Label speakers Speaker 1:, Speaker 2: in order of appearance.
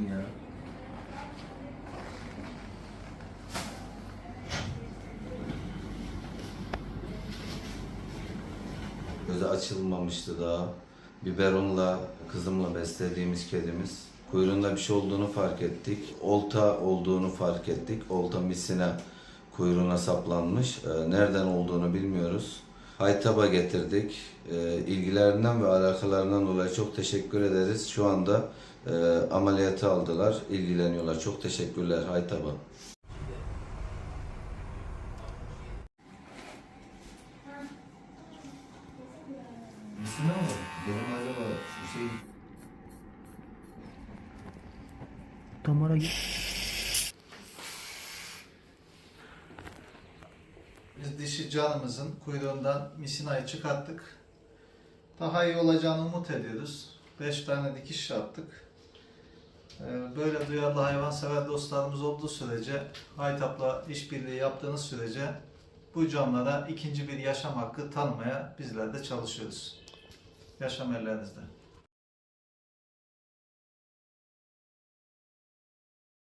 Speaker 1: çıktın ya. Gözü açılmamıştı daha. Biberonla kızımla beslediğimiz kedimiz. Kuyruğunda bir şey olduğunu fark ettik. Olta olduğunu fark ettik. Olta misine kuyruğuna saplanmış. Ee, Nereden olduğunu bilmiyoruz. Haytaba getirdik. Ee, İlgilerinden ve alakalarından dolayı çok teşekkür ederiz. Şu anda e, ameliyatı aldılar. ilgileniyorlar. Çok teşekkürler Haytaba. Misine mi? Benim acaba şey
Speaker 2: Damara git.
Speaker 3: Biz dişi canımızın kuyruğundan misinayı çıkarttık. Daha iyi olacağını umut ediyoruz. 5 tane dikiş yaptık. Ee, Böyle duyarlı hayvansever dostlarımız olduğu sürece, Haytap'la işbirliği yaptığınız sürece bu canlara ikinci bir yaşam hakkı tanımaya bizler de çalışıyoruz. Yaşam ellerinizde.